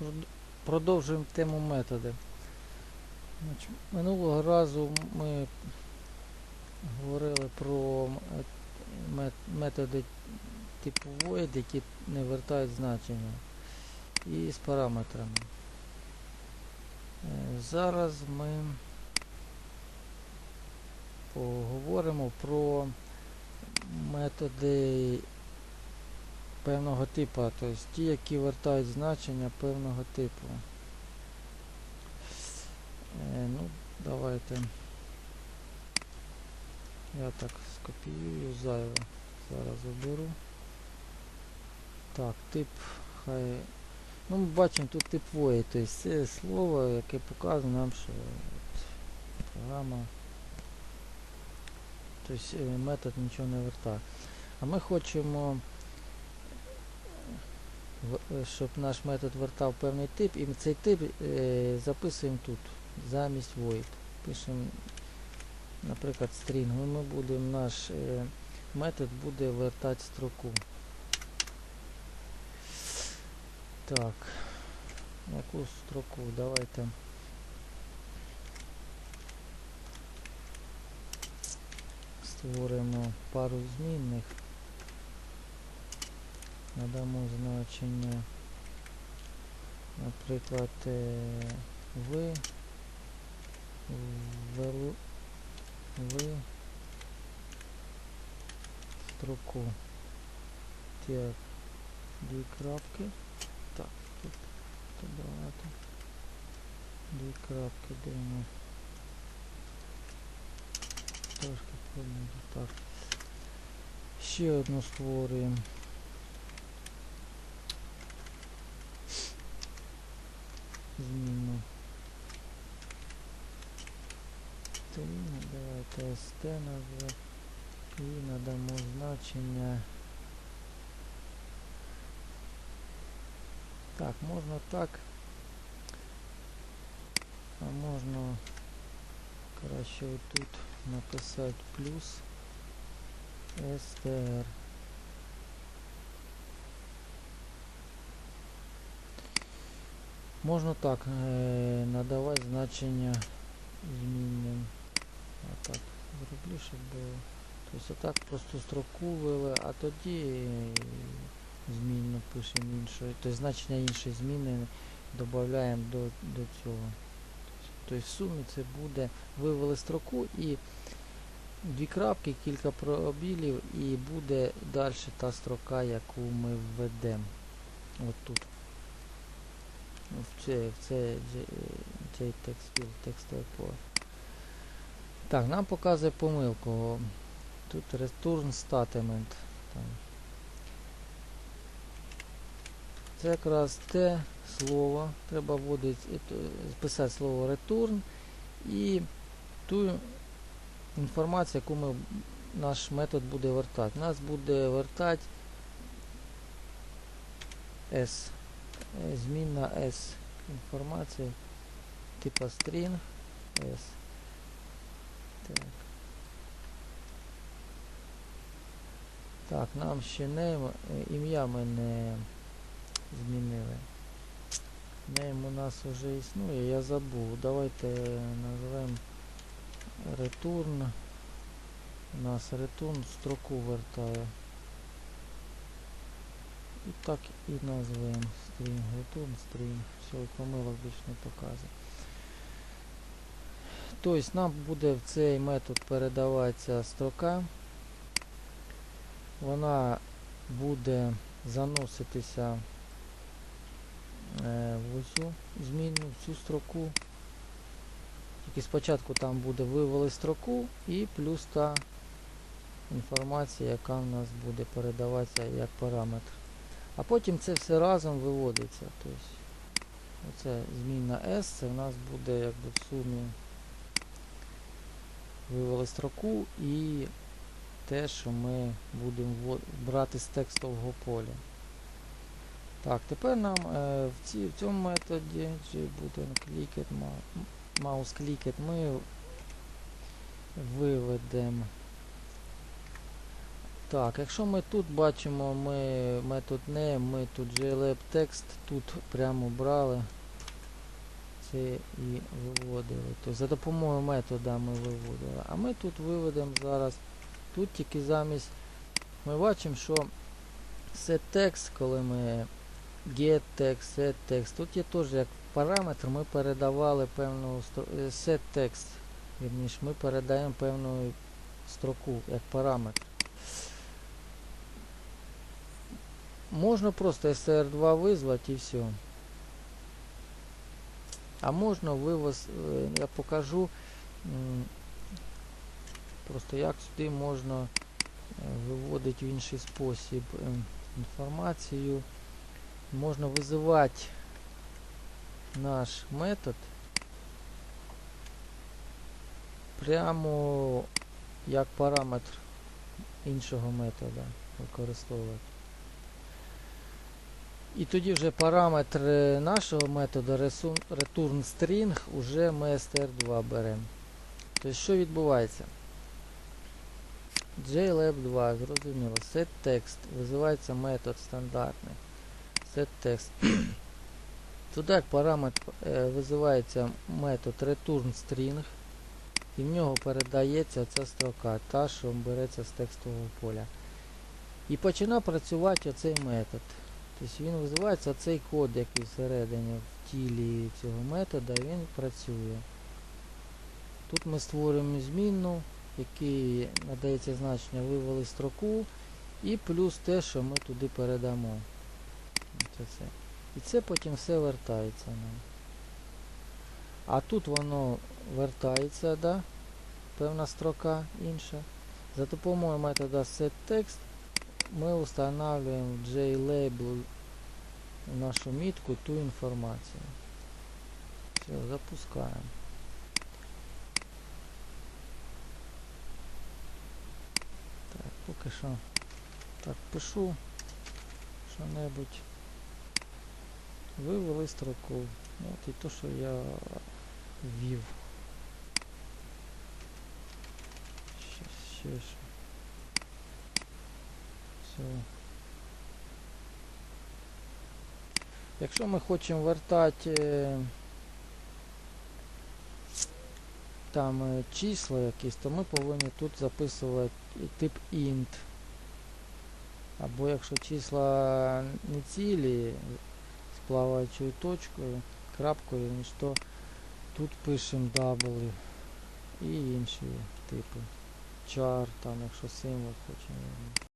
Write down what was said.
Прод- Продовжуємо тему методи. Минулого разу ми говорили про методи типу void, які не вертають значення, і з параметрами. Е, Зараз ми поговоримо про методи певного типу, тобто ті, які вертають значення певного типу. Е, ну, давайте. Я так скопіюю зайве. Зараз оберу. Так, тип хай. Ну, ми бачимо тут тип void, тобто це слово, яке показує нам, що от, програма. Тобто метод нічого не вертає. А ми хочемо щоб наш метод вертав певний тип, і цей тип е, записуємо тут, замість void. Пишемо, наприклад, string. і Ми будемо, наш е, метод буде вертати строку. Так, яку строку? Давайте. Створимо пару змінних. Надамо значення, наприклад, е, ви, ввели, ви строку. Так, дві крапки. Так, тут, тут багато. Дві крапки даємо. Трошки помилю. Так. Ще одну створюємо. Тріна, давайте st назва і надамо значення. Так, можна так. А можна краще отут написати плюс str. Можна так е, надавати значення змінним. Так зроблю, щоб було. Тобто отак просто строку ввели, а тоді е, змінну пишемо іншою. Тобто значення іншої зміни додаємо до, до цього. Тобто в сумі це буде вивели строку і дві крапки, кілька пробілів і буде далі та строка, яку ми введемо. От тут. В цей, в цей, цей текст текстове поле. Так, нам показує помилку. Тут return statement. Там. Це якраз те слово. Треба вводити, писати слово return і ту інформацію, яку ми, наш метод буде вертати. Нас буде вертати S. Е, Змінна S інформація типа string S. Так. Нам ще name, е, ім'я ми не змінили. Name у нас вже існує, я забув. Давайте називаємо return. У нас return строку вертає. І так і назвемо string return string. Все, помилок більше не показує. Тобто нам буде в цей метод передаватися строка. Вона буде заноситися е, в цю зміну, в цю строку. Тільки спочатку там буде вивели строку і плюс та інформація, яка в нас буде передаватися як параметр. А потім це все разом виводиться. Тобто, оце змінна S, це в нас буде якби в сумі вивели строку і те, що ми будемо брати з текстового поля. Так, тепер нам е, в, ці, в цьому методі clicked, mouse clicked, ми виведемо Так, якщо ми тут бачимо, ми метод name, ми тут glab текст, тут прямо брали це і виводили. Тобто за допомогою метода ми виводили. А ми тут виведемо зараз, тут тільки замість, ми бачимо, що set text, коли ми get text, set text, тут є теж як параметр, ми передавали певну е, set text, вірніше, ми передаємо певну строку як параметр. Можна просто str2 визвати і все. А можна вивоз, е, я покажу просто як сюди можна е, виводити в інший спосіб е, інформацію. Можна визивати наш метод прямо як параметр іншого метода використовувати. І тоді вже параметр нашого методу resu- return string уже ми str2 беремо. Тобто що відбувається? JLab 2, зрозуміло, setText, визивається метод стандартний. setText. Туди як параметр е, визивається метод return string, і в нього передається ця строка, та, що береться з текстового поля. І починає працювати оцей метод. Тобто він визивається цей код, який всередині в тілі цього метода, він працює. Тут ми створюємо змінну, який надається значення вивели строку, і плюс те, що ми туди передамо. Це. І це потім все вертається нам. А тут воно вертається, да? певна строка інша. За допомогою метода setText ми встановлюємо в JLabel нашу мітку ту інформацію. Все, запускаємо. Так, поки що так пишу що-небудь. Вивели строку. От і то, що я ввів. Ще. Все. Якщо ми хочемо вертати е, там е, числа якісь, то ми повинні тут записувати тип int. Або якщо числа не цілі з плаваючою точкою, крапкою, то тут пишемо W і інші типи. Char, там якщо символ хочемо.